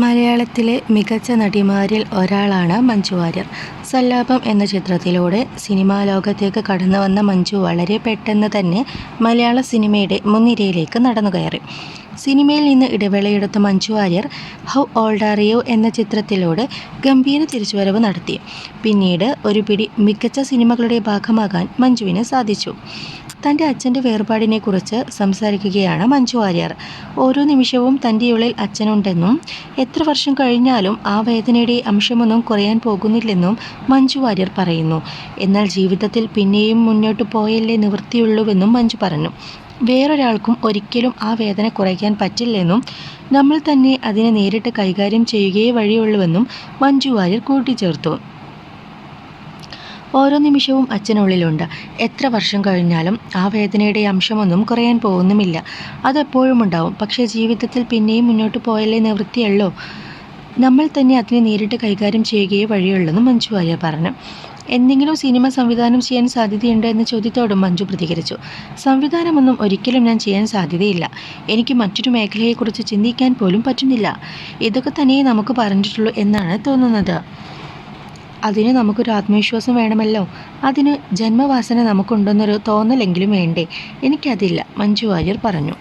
മലയാളത്തിലെ മികച്ച നടിമാരിൽ ഒരാളാണ് മഞ്ജു വാര്യർ. സല്ലാപം എന്ന ചിത്രത്തിലൂടെ സിനിമാ ലോകത്തേക്ക് കടന്നു വന്ന മഞ്ജു വളരെ പെട്ടെന്ന് തന്നെ മലയാള സിനിമയുടെ മുൻനിരയിലേക്ക് നടന്നു കയറി. സിനിമയിൽ നിന്ന് ഇടവേളയെടുത്ത Manju Warrier how old are you എന്ന ചിത്രത്തിലൂടെ ഗംഭീര തിരിച്ചുവരവ് നടത്തി. പിന്നീട് ഒരു പിടി മികച്ച സിനിമകളുടെ ഭാഗമാകാൻ മഞ്ജുവിന് സാധിച്ചു. തന്റെ അച്ഛന്റെ വേർപാടിനെക്കുറിച്ച് സംസാരിക്കുകയാണ് മഞ്ജു വാര്യർ. ഓരോ നിമിഷവും തന്റെ ഉള്ളിൽ അച്ഛനുണ്ടെന്നും എത്ര വർഷം കഴിഞ്ഞാലും ആ വേദനയുടെ അംശമൊന്നും കുറയാൻ പോകുന്നില്ലെന്നും മഞ്ജു വാര്യർ പറയുന്നു. എന്നാൽ ജീവിതത്തിൽ പിന്നെയും മുന്നോട്ട് പോയല്ലേ നിവൃത്തിയുള്ളൂവെന്നും മഞ്ജു പറഞ്ഞു. വേറൊരാൾക്കും ഒരിക്കലും ആ വേദന കുറയ്ക്കാൻ പറ്റില്ലെന്നും നമ്മൾ തന്നെ അതിനെ നേരിട്ട് കൈകാര്യം ചെയ്യുകയേ വഴിയുള്ളൂവെന്നും മഞ്ജു വാര്യർ കൂട്ടിച്ചേർത്തു. ഓരോ നിമിഷവും അച്ഛനുള്ളിലുണ്ട്. എത്ര വർഷം കഴിഞ്ഞാലും ആ വേദനയുടെ അംശമൊന്നും കുറയാൻ പോകുന്നുമില്ല. അതെപ്പോഴും ഉണ്ടാവും. പക്ഷേ ജീവിതത്തിൽ പിന്നെയും മുന്നോട്ട് പോയല്ലേ നിവൃത്തിയല്ലോ നമ്മൾ തന്നെ അതിനെ നേരിട്ട് കൈകാര്യം ചെയ്യുകയേ വഴിയുള്ളെന്ന് മഞ്ജു വാര്യർ പറഞ്ഞു. എന്തെങ്കിലും സിനിമ സംവിധാനം ചെയ്യാൻ സാധ്യതയുണ്ടോ എന്ന ചോദ്യത്തോടും മഞ്ജു പ്രതികരിച്ചു. സംവിധാനമൊന്നും ഒരിക്കലും ഞാൻ ചെയ്യാൻ സാധ്യതയില്ല. എനിക്ക് മറ്റൊരു മേഖലയെക്കുറിച്ച് ചിന്തിക്കാൻ പോലും പറ്റുന്നില്ല. ഇതൊക്കെ തന്നെയേ നമുക്ക് പറഞ്ഞിട്ടുള്ളൂ എന്നാണ് തോന്നുന്നത്. അതിന് നമുക്കൊരു ആത്മവിശ്വാസം വേണമല്ലോ? അതിന് ജന്മവാസന നമുക്കുണ്ടെന്നൊരു തോന്നലെങ്കിലും വേണ്ടേ? എനിക്കതില്ല മഞ്ജു വാര്യർ പറഞ്ഞു.